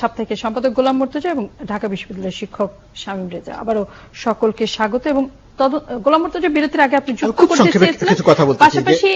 সাপ্তাহিকের সম্পাদক গোলাম মর্তুজা এবং ঢাকা বিশ্ববিদ্যালয়ের শিক্ষক শামীম রেজা। আবারও সকলকে স্বাগত এবং গোলাম মর্তুজা বিরতির আগে আপনি যুক্ত করতে চেয়েছিলেন। পাশাপাশি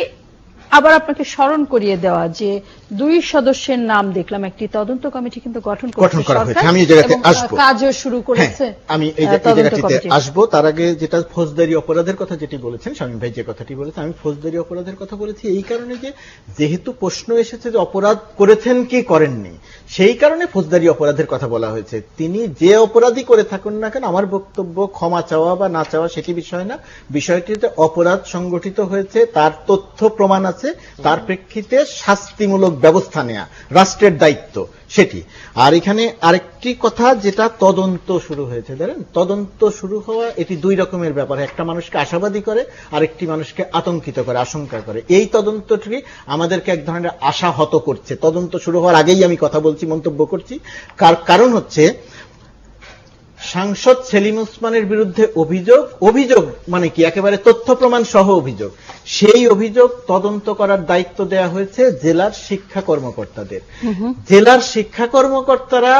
আবার আপনাকে স্মরণ করিয়ে দেওয়া যে দুই সদস্যের নাম দেখলাম একটি তদন্ত কমিটি কিন্তু গঠন গঠন করা হয়েছে। আমি এই জায়গাতে এবং, আসব। কাজও শুরু করেছে হ্যাঁ, আমি এই জায়গাটিতে। আসব তার আগে যেটা ফৌজদারি অপরাধের কথা যেটি বলেছেন শামীম ভাই যে কথাটি বলেছেন আমি ফৌজদারি অপরাধের কথা বলেছি এই কারণে যে যেহেতু প্রশ্ন এসেছে যে অপরাধ করেছেন কি করেননি সেই কারণে ফৌজদারি অপরাধের কথা বলা হয়েছে তিনি যে অপরাধই করে থাকুন না কেন আমার বক্তব্য ক্ষমা চাওয়া বা না চাওয়া সেটি বিষয় না বিষয়টিতে অপরাধ সংগঠিত হয়েছে তার তথ্য প্রমাণ আছে, তার প্রেক্ষিতে শাস্তিমূলক ব্যবস্থা নেওয়া রাষ্ট্রের দায়িত্ব সেটি। আর এখানে আরেকটি কথা যেটা তদন্ত শুরু হয়েছে, ধরেন তদন্ত শুরু হওয়া এটি দুই রকমের ব্যাপার একটা মানুষকে আশাবাদী করে, আরেকটি মানুষকে আতঙ্কিত করে, আশঙ্কা করে। এই তদন্তটি আমাদেরকে এক ধরনের আশাহত করছে। তদন্ত শুরু হওয়ার আগেই আমি কথা বলছি, মন্তব্য করছি। কার, কারণ হচ্ছে সাংসদ সেলিম উসমানের বিরুদ্ধে অভিযোগ অভিযোগ মানে কি? একেবারে তথ্য প্রমাণ সহ অভিযোগ। সেই অভিযোগ তদন্ত করার দায়িত্ব দেয়া হয়েছে জেলার শিক্ষা কর্মকর্তাদের। জেলার শিক্ষা কর্মকর্তারা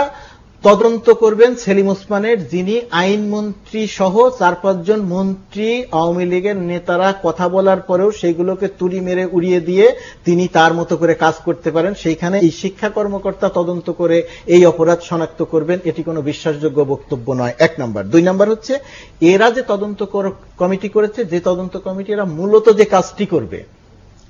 তদন্ত করবেন সেলিম ওসমানের, যিনি আইনমন্ত্রী সহ চার পাঁচজন মন্ত্রী, আওয়ামী লীগের নেতারা কথা বলার পরেও সেগুলোকে তুড়ি মেরে উড়িয়ে দিয়ে তিনি তার মতো করে কাজ করতে পারেন। সেইখানে এই শিক্ষা কর্মকর্তা তদন্ত করে এই অপরাধ শনাক্ত করবেন, এটি কোনো বিশ্বাসযোগ্য বক্তব্য নয়। এক নম্বর। দুই নম্বর হচ্ছে, এরা যে তদন্ত কমিটি করেছে, যে তদন্ত কমিটি এরা মূলত যে কাজটি করবে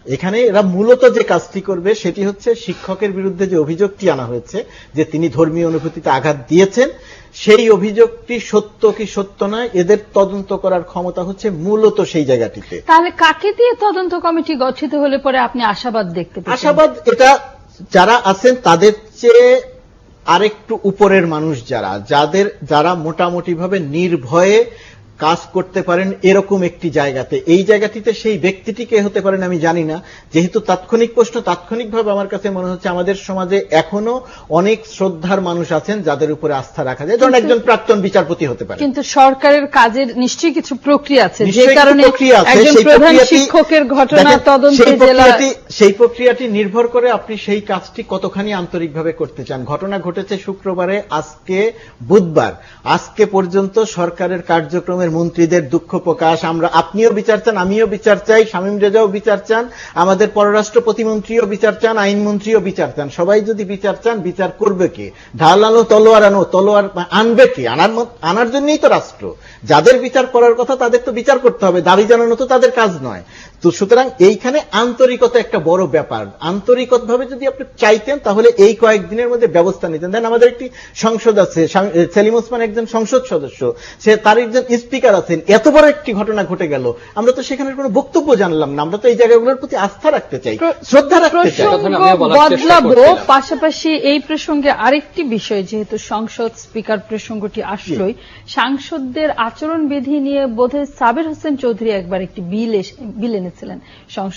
এখানে এরা মূলত যে কাজটি করবে সেটি হচ্ছে শিক্ষকের বিরুদ্ধে যে অভিযোগটি আনা হয়েছে যে তিনি ধর্মীয় অনুভূতিতে আঘাত দিয়েছেন সেই অভিযোগটি সত্য কি সত্য নয় এদের তদন্ত করার ক্ষমতা হচ্ছে মূলত সেই জায়গাটিতে। তাহলে কাকে দিয়ে তদন্ত কমিটি গঠিত হলে পরে আপনি আশাবাদ দেখতে আশাবাদ এটা যারা আছেন তাদের চেয়ে আরেকটু উপরের মানুষ যারা যাদের যারা মোটামুটি ভাবে নির্ভয়ে কাজ করতে পারেন এরকম একটি জায়গাতে। এই জায়গাটিতে সেই ব্যক্তিটি কে হতে পারেন আমি জানি না। যেহেতু তাৎক্ষণিক প্রশ্ন তাৎক্ষণিকভাবে আমার কাছে মনে হচ্ছে আমাদের সমাজে এখনও অনেক শ্রদ্ধার মানুষ আছেন যাদের উপরে আস্থা রাখা যায়। যেমন একজন প্রাক্তন বিচারপতি হতে পারে কিন্তু সরকারের কাজের নিশ্চয়ই কিছু প্রক্রিয়া আছে। যে কারণে একজন সেই প্রধান প্রক্রিয়াটি- শিক্ষকের ঘটনা তদন্তে সেই জেলা প্রক্রিয়াটি- সেই প্রক্রিয়াটি নির্ভর করে আপনি সেই কাজটি কতখানি আন্তরিকভাবে করতে চান। ঘটনা ঘটেছে শুক্রবারে আজকে বুধবার। আজকে পর্যন্ত সরকারের কার্যক্রমের মন্ত্রীদের দুঃখ প্রকাশ। আমরা আপনিও বিচার চান, আমিও বিচার চাই, শামীম রেজাও বিচার চান, আমাদের পররাষ্ট্র প্রতিমন্ত্রীও বিচার চান আইনমন্ত্রীও বিচার চান। সবাই যদি বিচার চান, বিচার করবে কে? ঢাল আনো, তলোয়ার আনো, তলোয়ার আনবে কে? আনার আনার জন্যই তো রাষ্ট্র। যাদের বিচার করার কথা তাদের তো বিচার করতে হবে দাবি জানানো তো তাদের কাজ নয়। তো সুতরাং এইখানে আন্তরিকতা একটা বড় ব্যাপার। আন্তরিকভাবে যদি আপনি চাইতেন তাহলে এই কয়েকদিনের মধ্যে ব্যবস্থা নিতেন। দেন আমাদের একটি সংসদ আছে সেলিম ওসমান একজন সংসদ সদস্য সে তার একজন স্পিকার আছেন। এত বড় একটি ঘটনা ঘটে গেল। আমরা তো সেখানে কোনো বক্তব্য জানলাম না। আমরা তো এই জায়গাগুলোর প্রতি আস্থা রাখতে চাই শ্রদ্ধা রাখতে চাই। বদলাবো। পাশাপাশি এই প্রসঙ্গে আরেকটি বিষয় যেহেতু সংসদ স্পিকার প্রসঙ্গটি আসলোই সাংসদদের আচরণ বিধি নিয়ে বোধহয় সাবের হোসেন চৌধুরী একবার একটি বিল বিল এনেছিলেন সংসদ